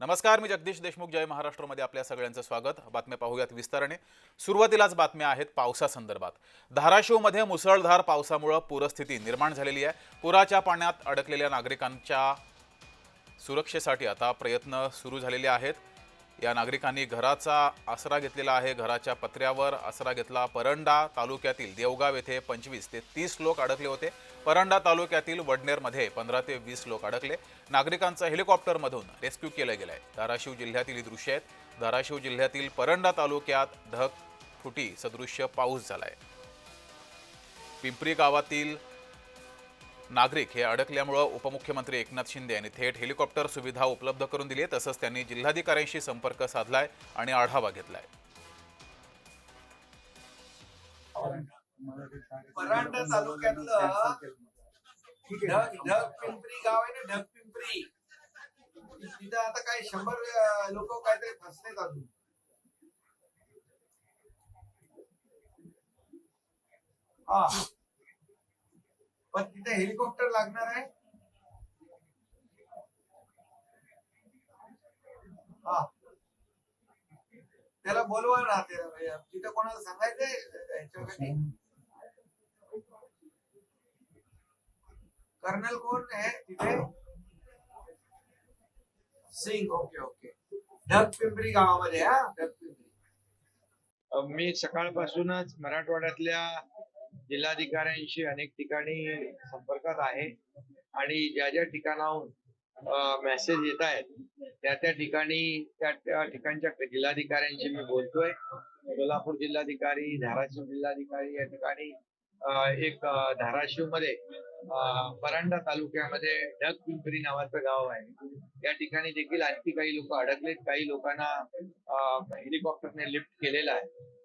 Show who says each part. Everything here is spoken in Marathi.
Speaker 1: नमस्कार मी जगदीश देशमुख जय महाराष्ट्रमध्ये आपल्या सगळ्यांचं स्वागत. बातम्या पाहूयात विस्ताराने सुरुवातीलाच बातम्या आहेत पावसासंदर्भात. धाराशिवमध्ये मुसळधार पावसामुळं पूरस्थिती निर्माण झालेली आहे. पुराच्या पाण्यात अडकलेल्या नागरिकांच्या सुरक्षेसाठी आता प्रयत्न सुरू झालेले आहेत. या नागरिकांनी घराचा आसरा घेतलेला आहे. घराच्या पत्र्यावर आसरा घेतला. परंडा तालुक्यातील देवगाव येथे पंचवीस ते तीस लोक अडकले होते. परंडा तालुक्यातील वडनेरमध्ये पंधरा ते वीस लोक अडकले. नागरिकांचा हेलिकॉप्टरमधून रेस्क्यू केलं गेलं आहे धाराशिव जिल्ह्यातील ही दृश्य आहेत. धाराशिव जिल्ह्यातील परंडा तालुक्यात ढगफुटी सदृश्य पाऊस झाला आहे पिंपरी गावातील नागरिक हे अडकल्यामुळं उपमुख्यमंत्री एकनाथ शिंदे यांनी थेट हेलिकॉप्टर सुविधा उपलब्ध करून दिली आहे तसंच त्यांनी जिल्हाधिकाऱ्यांशी संपर्क साधलाय आणि आढावा घेतलाय.
Speaker 2: परांडा तालुक्यातलं ढग ढग पिंपरी गाव आहे ना ढग पिंपरी. तिथं आता काही शंभर लोक काहीतरी फसलेत अजून. हा. पण तिथे हेलिकॉप्टर लागणार आहे. हा. त्याला बोलवा राहते तिथे तिथं कोणाला सांगायचंय कर्नल कोण आहे तिथे? Singh okay okay. ढग पिंपरी गावामध्ये हा ढग पिंपरी
Speaker 3: मी सकाळपासूनच मराठवाड्यातल्या जिल्हाधिकाऱ्यांशी अनेक ठिकाणी संपर्कात आहे. आणि ज्या ज्या ठिकाणाहून मेसेज येत आहेत त्या त्या ठिकाणी त्या त्या ठिकाणच्या जिल्हाधिकाऱ्यांशी मी बोलतोय. सोलापूर जिल्हाधिकारी धाराशिव जिल्हाधिकारी या ठिकाणी एक धाराशिवमध्ये परांडा तालुक्यामध्ये ढग पिंपरी नावाचं गाव आहे. या ठिकाणी देखील आणखी काही लोक अडकलेत. काही लोकांना हेलिकॉप्टरने लिफ्ट केलेलं आहे.